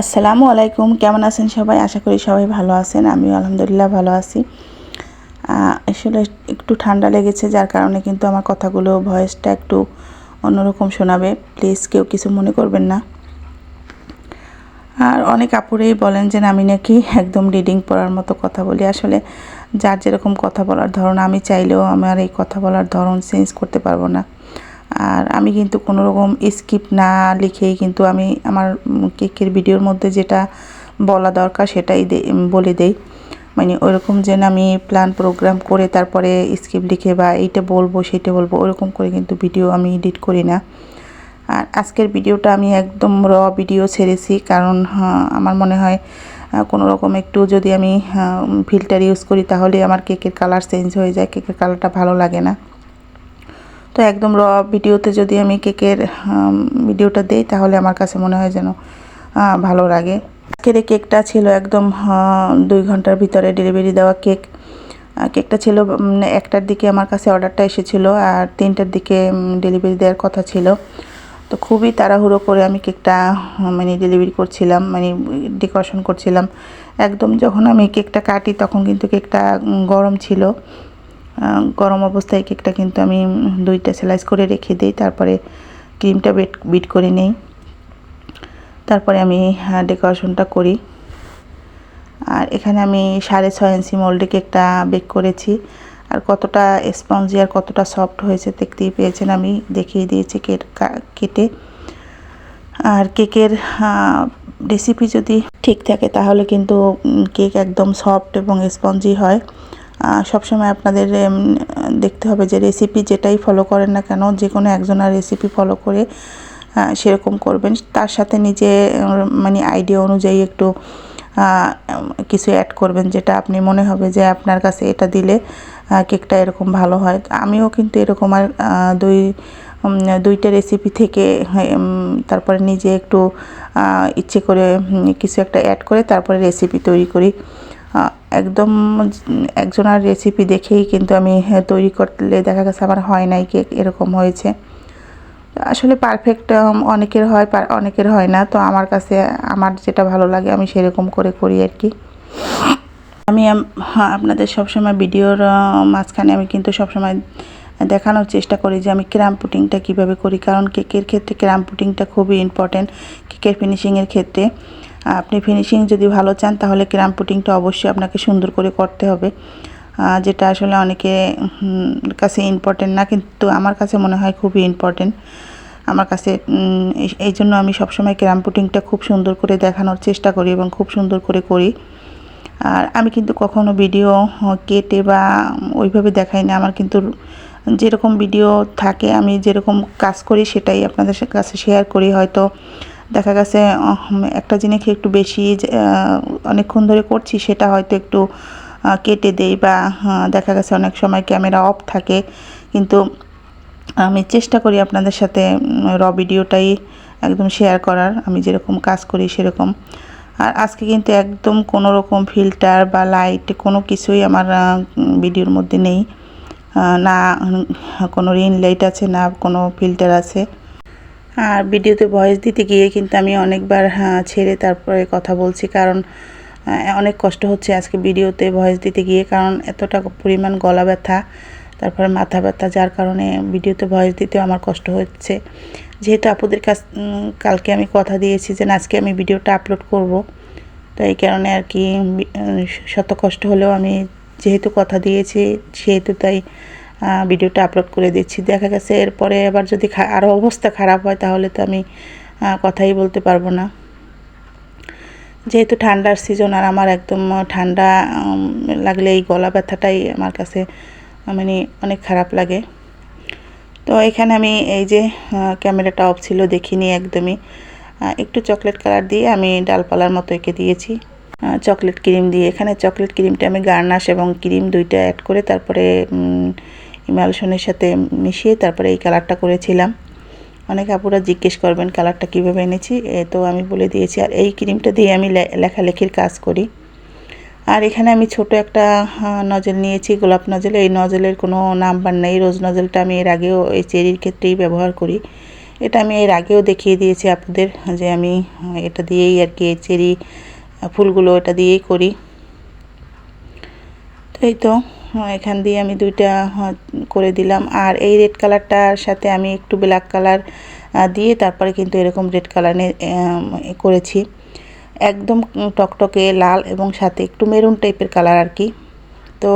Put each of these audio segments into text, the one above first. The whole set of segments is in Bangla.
আসসালামু আলাইকুম, কেমন আছেন সবাই? আশা করি সবাই ভালো আছেন, আমিও আলহামদুলিল্লাহ ভালো আছি। আসলে একটু ঠান্ডা লেগেছে, যার কারণে কিন্তু আমার কথাগুলো, ভয়েসটা একটু অন্যরকম শোনাবে। প্লিজ কেউ কিছু মনে করবেন না। আর অনেক আপুরেই বলেন যে, আমি নাকি একদম রিডিং পড়ার মতো কথা বলি। আসলে যার যেরকম কথা বলার ধরন, আমি চাইলেও আমার এই কথা বলার ধরন চেঞ্জ করতে পারব না। আর আমি কিন্তু কোনো রকম স্কিপ না লিখেই কিন্তু আমি আমার কেকের ভিডিওর মধ্যে যেটা বলা দরকার সেটাই বলে দেই। মানে ওইরকম যেন আমি প্ল্যান প্রোগ্রাম করে তারপরে স্কিপ লিখে বা এইটা বলব সেটা বলব ওরকম করে কিন্তু ভিডিও আমি এডিট করি না। আর আজকের ভিডিওটা আমি একদম র ভিডিও ছেড়েছি কারণ হ্যাঁ, আমার মনে হয় কোনো রকম একটু যদি আমি ফিল্টার ইউজ করি তাহলে আমার কেকের কালার চেঞ্জ হয়ে যায় কেকের কালারটা ভালো লাগে না। তো একদম র ভিডিওতে যদি আমি কেকের ভিডিওটা দেই, তাহলে আমার কাছে মনে হয় যেন ভালো লাগে। আজকের এই কেকটা ছিল একদম দুই ঘণ্টার ভিতরে ডেলিভারি দেওয়া কেক। কেকটা ছিল একটার দিকে আমার কাছে অর্ডারটা এসেছিল, আর তিনটার দিকে ডেলিভারি দেওয়ার কথা ছিল। তো খুবই তাড়াহুড়ো করে আমি কেকটা মানে ডেলিভারি করছিলাম মানে ডেকোরেশন করছিলাম। একদম যখন আমি কেকটা কাটি, তখন কিন্তু কেকটা গরম ছিল। গরম অবস্থায় কেকটা কিন্তু আমি দুইটা স্লাইস করে রেখে দিই, তারপরে ক্রিমটা বেট বিট করে নেই। তারপরে আমি ডেকোরেশনটা করি। আর এখানে আমি সাড়ে ছয় ইঞ্চি মোল্ডে কেকটা বেক করেছি। আর কতটা স্পঞ্জি আর কতটা সফট হয়েছে দেখতেই পেয়েছেন, আমি দেখিয়ে দিয়েছি কেট কেটে। আর কেকের রেসিপি যদি ঠিক থাকে, তাহলে কিন্তু কেক একদম সফট এবং স্পঞ্জি হয়। সবসময় আপনাদের দেখতে হবে যে রেসিপি যেটাই ফলো করেন না কেন, যে কোনো একজনের রেসিপি ফলো করে সেরকম করবেন। তার সাথে নিজে মানে আইডিয়া অনুযায়ী একটু কিছু অ্যাড করবেন যেটা আপনি মনে হবে যে আপনার কাছে এটা দিলে কেকটা এরকম ভালো হয়। আমিও কিন্তু এরকম আর দুই দুইটা রেসিপি থেকে তারপরে নিজে একটু ইচ্ছে করে কিছু একটা অ্যাড করে তারপরে রেসিপি তৈরি করি। একদম একজনের রেসিপি দেখেই কিন্তু আমি হ্যাঁ, তৈরি করলে দেখা গেছে আমার হয় নাই কেক এরকম হয়েছে। আসলে পারফেক্ট অনেকের হয় অনেকের হয় না। তো আমার কাছে আমার যেটা ভালো লাগে আমি সেরকম করে করি আর কি। আমি হ্যাঁ, আপনাদের সবসময় ভিডিওর মাঝখানে আমি কিন্তু সবসময় দেখানোর চেষ্টা করি যে আমি ক্রাম পুটিংটা কীভাবে করি। কারণ কেকের ক্ষেত্রে ক্রাম পুটিংটা খুবই ইম্পর্টেন্ট কেকের ফিনিশিংয়ের ক্ষেত্রে। আপনি ফিনিশিং যদি ভালো চান, তাহলে ক্রাম পুটিংটা অবশ্যই আপনাকে সুন্দর করে করতে হবে। যেটা আসলে অনেকে কাছে ইম্পর্টেন্ট না, কিন্তু আমার কাছে মনে হয় খুবই ইম্পর্টেন্ট আমার কাছে এই- জন্য আমি সবসময় ক্রাম পুটিংটা খুব সুন্দর করে দেখানোর চেষ্টা করি এবং খুব সুন্দর করে করি। আর আমি কিন্তু কখনো ভিডিও কেটে বা ওইভাবে দেখাই না। আমার কিন্তু যেরকম ভিডিও থাকে, আমি যেরকম কাজ করি, সেটাই আপনাদের কাছে শেয়ার করি। হয়তো দেখা গেছে একটা জিনিস একটু বেশি অনেকক্ষণ ধরে করছি সেটা হয়তো একটু কেটে দেই বা দেখা গেছে অনেক সময় ক্যামেরা অফ থাকে। কিন্তু আমি চেষ্টা করি আপনাদের সাথে র ভিডিওটাই একদম শেয়ার করার। আমি যেরকম কাজ করি সেরকম। আর আজকে কিন্তু একদম কোনো রকম ফিল্টার বা লাইট কোনো কিছুই আমার ভিডিওর মধ্যে নেই। না, কোনো রিন লাইট আছে, না কোনো ফিল্টার আছে। আর ভিডিওতে ভয়েস দিতে গিয়ে কিন্তু আমি অনেকবার হ্যাঁ, ছেড়ে তারপরে কথা বলছি। কারণ অনেক কষ্ট হচ্ছে আজকে ভিডিওতে ভয়েস দিতে গিয়ে। কারণ এতটা পরিমাণ গলা ব্যথা তারপরে মাথা ব্যথা যার কারণে ভিডিওতে ভয়েস দিতেও আমার কষ্ট হচ্ছে। যেহেতু আপুদের কাছ কালকে আমি কথা দিয়েছি যে আজকে আমি ভিডিওটা আপলোড করব। তো এই কারণে আর কি শত কষ্ট হলেও আমি যেহেতু কথা দিয়েছি সেহেতু তাই ভিডিওটা আপলোড করে দিচ্ছি। দেখা গেছে এরপরে আবার যদি আরও অবস্থা খারাপ হয় তাহলে তো আমি কথাই বলতে পারব না। যেহেতু ঠান্ডার সিজন আর আমার একদম ঠান্ডা লাগলে এই গলা ব্যথাটাই আমার কাছে মানে অনেক খারাপ লাগে। তো এখানে আমি এই যে ক্যামেরাটা অফ ছিল দেখিনি একদমই। একটু চকলেট কালার দিয়ে আমি ডালপালার মতো এঁকে দিয়েছি। চকলেট ক্রিম দিয়ে। এখানে চকলেট ক্রিমটা আমি গার্নাশ এবং ক্রিম দুইটা অ্যাড করে তারপরে ইমালশনের সাথে মিশিয়ে তারপরে এই কালারটা করেছিলাম। অনেক আপুরা জিজ্ঞেস করবেন কালারটা কীভাবে এনেছি? তো আমি বলে দিয়েছি, আর এই ক্রিমটা দিয়ে আমি লেখালেখির কাজ করি। আর এখানে আমি ছোট একটা নজল নিয়েছি, গোলাপ নজল এই নজলের কোনো নাম্বার নেই। রোজ নজলটা আমি এর আগেও এই চেরির ক্ষেত্রেই ব্যবহার করি। এটা আমি এর আগেও দেখিয়ে দিয়েছি আপনাদের যে আমি এটা দিয়েই আর কি চেরি ফুলগুলো এটা দিয়েই করি। তো এই তো এখান দিয়ে আমি দুইটা করে দিলাম। আর এই রেড কালারটার সাথে আমি একটু ব্ল্যাক কালার দিয়ে তারপরে কিন্তু এরকম রেড কালার করেছি। একদম টকটকে লাল এবং সাথে একটু মেরুন টাইপের কালার আর কি। তো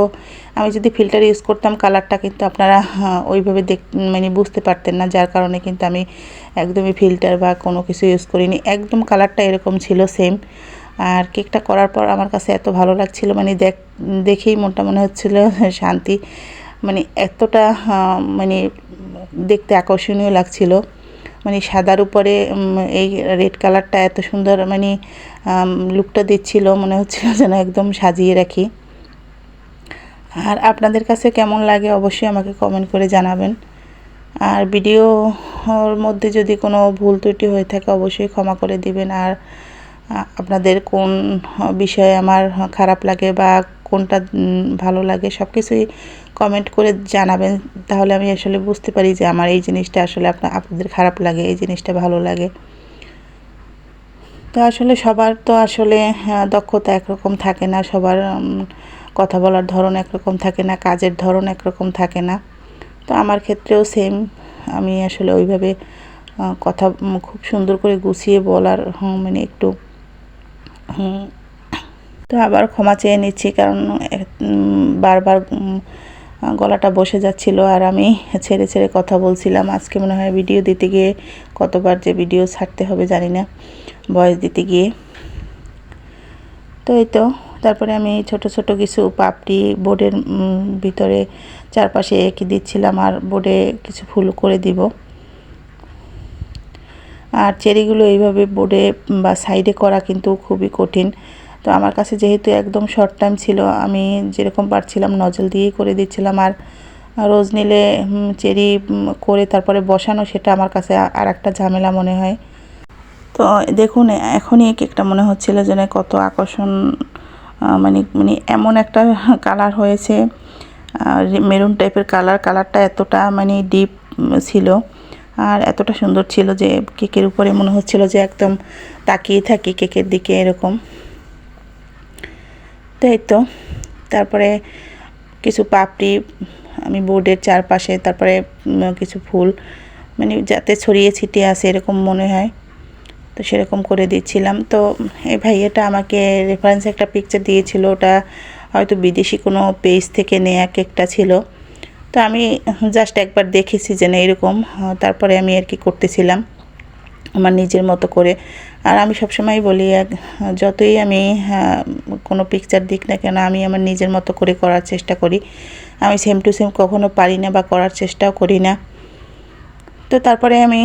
আমি যদি ফিল্টার ইউজ করতাম কালারটা কিন্তু আপনারা ওইভাবে দেখ মানে বুঝতে পারতেন না। যার কারণে কিন্তু আমি একদমই ফিল্টার বা কোনো কিছু ইউজ করিনি। একদম কালারটা এরকম ছিল সেম আর কেকটা করার পর আমার কাছে এত ভালো লাগছিল মানে দেখ, দেখেই মনটা মনে হচ্ছিল শান্তি। মানে এতটা মানে দেখতে আকর্ষণীয় লাগছিল। মানে সাদার উপরে এই রেড কালারটা এত সুন্দর মানে লুকটা দিচ্ছিল, মনে হচ্ছিল যেন একদম সাজিয়ে রাখি। আর আপনাদের কাছে কেমন লাগে অবশ্যই আমাকে কমেন্ট করে জানাবেন। আর ভিডিওর মধ্যে যদি কোনো ভুল ত্রুটি হয়ে থাকে, অবশ্যই ক্ষমা করে দিবেন। আর আপনাদের কোন বিষয়ে আমার খারাপ লাগে বা কোনটা ভালো লাগে সব কিছুই কমেন্ট করে জানাবেন। তাহলে আমি আসলে বুঝতে পারি যে আমার এই জিনিসটা আসলে আপনার আপনাদের খারাপ লাগে, এই জিনিসটা ভালো লাগে। তো আসলে সবার তো আসলে দক্ষতা একরকম থাকে না, সবার কথা বলার ধরন একরকম থাকে না, কাজের ধরন একরকম থাকে না। তো আমার ক্ষেত্রেও সেম আমি আসলে ওইভাবে কথা খুব সুন্দর করে গুছিয়ে বলার মানে একটু তো আবার ক্ষমা চেয়ে নিচ্ছি কারণ বারবার গলাটা বসে যাচ্ছিল আর আমি ছেড়ে ছেড়ে কথা বলছিলাম। আজকে মনে হয় ভিডিও দিতে গিয়ে কতবার যে ভিডিও ছাড়তে হবে জানি না বয়স দিতে গিয়ে। তো এই তো, তারপরে আমি ছোট ছোট কিছু পাপড়ি বোর্ডের ভিতরে চারপাশে এঁকে দিচ্ছিলাম আর বোর্ডে কিছু ফুল করে দিব। আর চেরিগুলো এইভাবে বোর্ডে বা সাইডে করা কিন্তু খুবই কঠিন। তো আমার কাছে যেহেতু একদম শর্ট টাইম ছিল, আমি যেরকম পারছিলাম নজল দিয়েই করে দিচ্ছিলাম। আর রোজ নিলে চেরি করে তারপরে বসানো, সেটা আমার কাছে আর একটা ঝামেলা মনে হয়। তো দেখুন, এখনই কেকটা মনে হচ্ছিল যেন কত আকর্ষণ মানে মানে এমন একটা কালার হয়েছে। মেরুন টাইপের কালার কালারটা এতটা মানে ডিপ ছিল। আর এতটা সুন্দর ছিল যে কেকের উপরে মনে হচ্ছিল যে একদম তাকিয়ে থাকি কেকের দিকে এরকম। তাই তো। তারপরে কিছু পাপড়ি, আমি বোর্ডের চারপাশে, তারপরে কিছু ফুল মানে যাতে ছড়িয়ে ছিটিয়ে আসে এরকম মনে হয়। তো সেরকম করে দিচ্ছিলাম। তো এই ভাইয়াটা আমাকে রেফারেন্সে একটা পিকচার দিয়েছিল, ওটা হয়তো বিদেশি কোনো পেজ থেকে নেয়া কেকটা ছিল। তো আমি জাস্ট একবার দেখেছি যে না এরকম তারপরে আমি আর কি করতেছিলাম আমার নিজের মতো করে। আর আমি সবসময় বলি, এক, যতই আমি কোনো পিকচার দিক না কেন, আমি আমার নিজের মতো করে করার চেষ্টা করি। আমি সেম টু সেম কখনো পারি না বা করার চেষ্টাও করি না। তো তারপরে আমি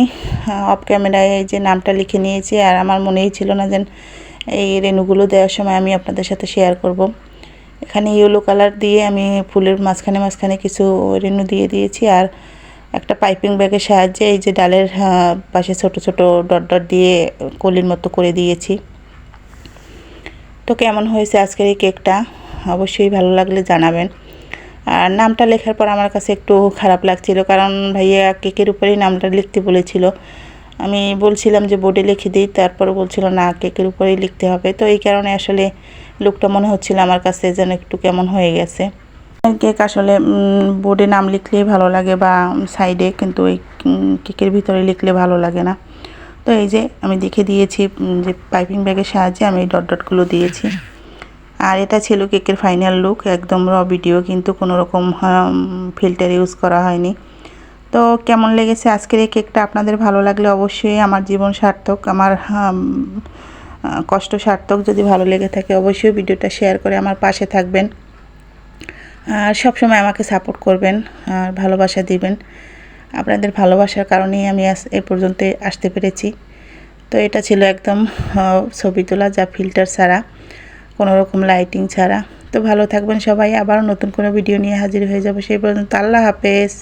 অফ ক্যামেরায় যে নামটা লিখে নিয়েছি, আর আমার মনেই ছিল না যে এই রেনুগুলো দেওয়ার সময় আমি আপনাদের সাথে শেয়ার করব। এখানে ইয়েলো কালার দিয়ে আমি ফুলের মাঝখানে মাঝখানে কিছু রেনু দিয়ে দিয়েছি। আর একটা পাইপিং ব্যাগের সাহায্যে এই যে ডালের পাশে ছোট ছোট ডট ডট দিয়ে কলির মতো করে দিয়েছি। তো কেমন হয়েছে আজকের এই কেকটা? অবশ্যই ভালো লাগলে জানাবেন। আর নামটা লেখার পর আমার কাছে একটু খারাপ লাগছিল, কারণ ভাইয়া কেকের উপরেই নামটা লিখতে বলেছিল। আমি বলছিলাম যে বোর্ডে লিখে দিই তারপর বলছিল না, কেকের উপরেই লিখতে হবে। তো এই কারণে আসলে লুকটা মনে হচ্ছিল আমার কাছে যেন একটু কেমন হয়ে গেছে। কেক আসলে বোর্ডে নাম লিখলেই ভালো লাগে বা সাইডে কিন্তু ওই কেকের ভিতরে লিখলে ভালো লাগে না। তো এই যে আমি দেখে দিয়েছি যে পাইপিং ব্যাগের সাহায্যে আমি ডট ডটগুলো দিয়েছি। আর এটা ছিল কেকের ফাইনাল লুক একদম র ভিডিও কিন্তু কোনো রকম ফিল্টার ইউজ করা হয়নি। তো কেমন লেগেছে আজকের এই কেকটা আপনাদের ভালো লাগলে অবশ্যই আমার জীবন সার্থক, আমার কষ্ট সার্থক যদি ভালো লেগে থাকে অবশ্যই ভিডিওটা শেয়ার করে আমার পাশে থাকবেন। আর সবসময় আমাকে সাপোর্ট করবেন আর ভালোবাসা দিবেন। আপনাদের ভালোবাসার কারণেই আমি এ পর্যন্ত আসতে পেরেছি। তো এটা ছিল একদম ছবি তোলা যা ফিল্টার ছাড়া কোনো রকম লাইটিং ছাড়া। তো ভালো থাকবেন সবাই, আবারও নতুন কোনো ভিডিও নিয়ে হাজির হয়ে যাব। সেই পর্যন্ত আল্লাহ হাফেজ।